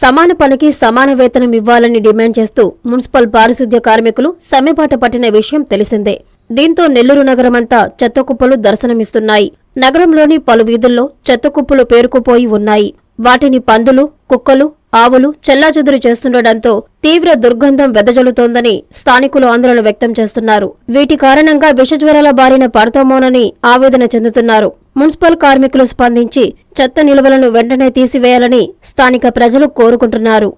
సమాన పనికి సమాన వేతనం ఇవ్వాలని డిమాండ్ చేస్తూ మున్సిపల్ పారిశుద్ధ్య కార్మికులు సమ్మెబాట పట్టిన విషయం తెలిసిందే. దీంతో నెల్లూరు నగరమంతా చెత్తకుప్పలు దర్శనమిస్తున్నాయి. నగరంలోని పలు వీధుల్లో చెత్తకుప్పలు పేరుకుపోయి ఉన్నాయి. వాటిని పందులు కుక్కలు ఆవులు చెల్లాచెదురు చేస్తుండటంతో తీవ్ర దుర్గంధం వెదజల్లుతోందని స్థానికులు ఆందోళన వ్యక్తం చేస్తున్నారు. వీటి కారణంగా విషజ్వరాల బారిన పడతామోనని ఆవేదన చెందుతున్నారు. మున్సిపల్ కార్మికులు స్పందించి చెత్త నిల్వలను వెంటనే తీసివేయాలని స్థానిక ప్రజలు కోరుకుంటున్నారు.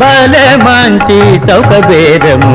బలమంటి చౌక బేరము.